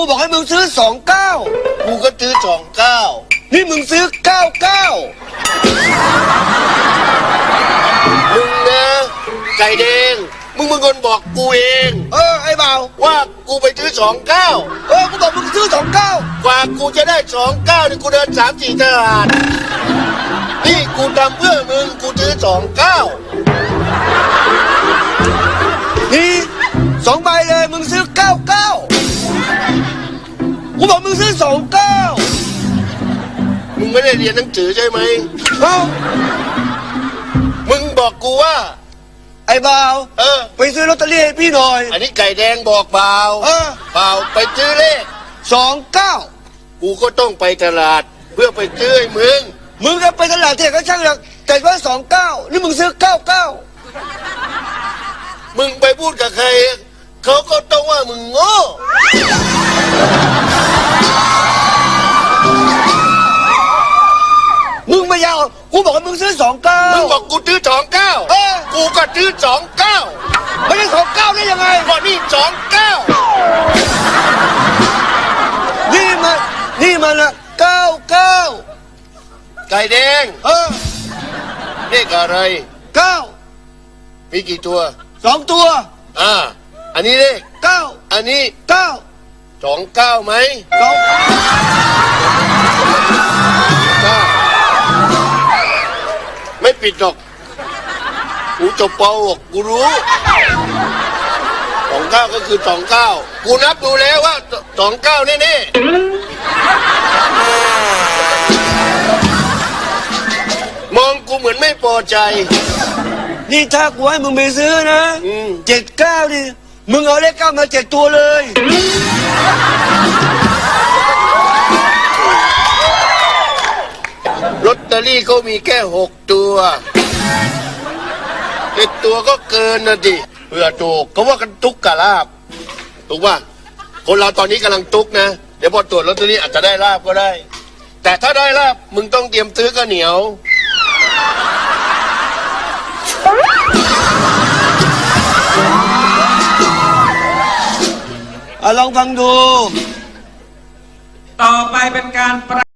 กูบอกให้มึงซื้อสองเก้ากูก็ซื้อสองเก้านี่มึงซื้อเก้าเก้ามึงนะไก่แดงมึงมึงคนบอกกูเอง เออไอ้เบาว่ากูไปซื้อสองเก้าเออกูบอกมึงซื้อสองเก้ากว่ากูจะได้สองเก้านี่กูเดินสามสี่ตลาดนี่กูทำเพื่อมึงกูซื้อสองเก้านี่สองใบเลย บอกมึงซื้อสองเก้ามึงไม่ได้เรียนหนังสือใช่ไหม เอ้ามึงบอกกูว่า ไอ้เบาเออ ไปซื้อลอตเตอรี่ให้พี่หน่อย อันนี้ไก่แดงบอกเปล่าเออ เปล่าไปซื้อเลข สองเก้ากูก็ต้องไปตลาด เพื่อไปซื้อให้มึง มึงก็ไปตลาดเที่ยก็ช่างหรอกแต่ว่าสองเก้านี่มึงซื้อเก้าเก้ามึงไปพูดกับใคร เขาก็ต้องว่ามึงโง่ กูบอกให้มึงซื้อสองเก้ามึงบอกกูซื้อสองเก้าเออกูก็ซื้อสองเก้าไม่ได้สองเก้าได้ยังไงก็นี่สองเก้านี่มันนี่มันละเก้าเก้าไก่แดงเออเลขอะไรเก้ามีกี่ตัวสองตัวอ่าอันนี้เลขเก้าอันนี้เก้าสองเก้าไหมสอง ไม่ปิดหรอก กูจบปหกกูรู้สองเก้าก็คือสองเก้ากูนับดูแล้วว่าสองเก้าแน่ๆมองกูเหมือนไม่พอใจ นี่ถ้ากูให้มึงไปซื้อนะอืม เจ็ดเก้านี่มึงเอาเลขเก้ามาเจ็ดตัวเลย ลอตเตอรี่เขามีแค่หกตัวเจ็ดตัวก็เกินนะดิเพื่อถูกเขาว่ากันตุกกะลาบถูกป่ะคนเราตอนนี้กำลังตุกนะ เดี๋ยวพอตรวจลอตเตอรี่อาจจะได้ลาบก็ได้ แต่ถ้าได้ลาบมึงต้องเตรียมซื้อข้าวเหนียว อะลองฟังดู ต่อไปเป็นการประ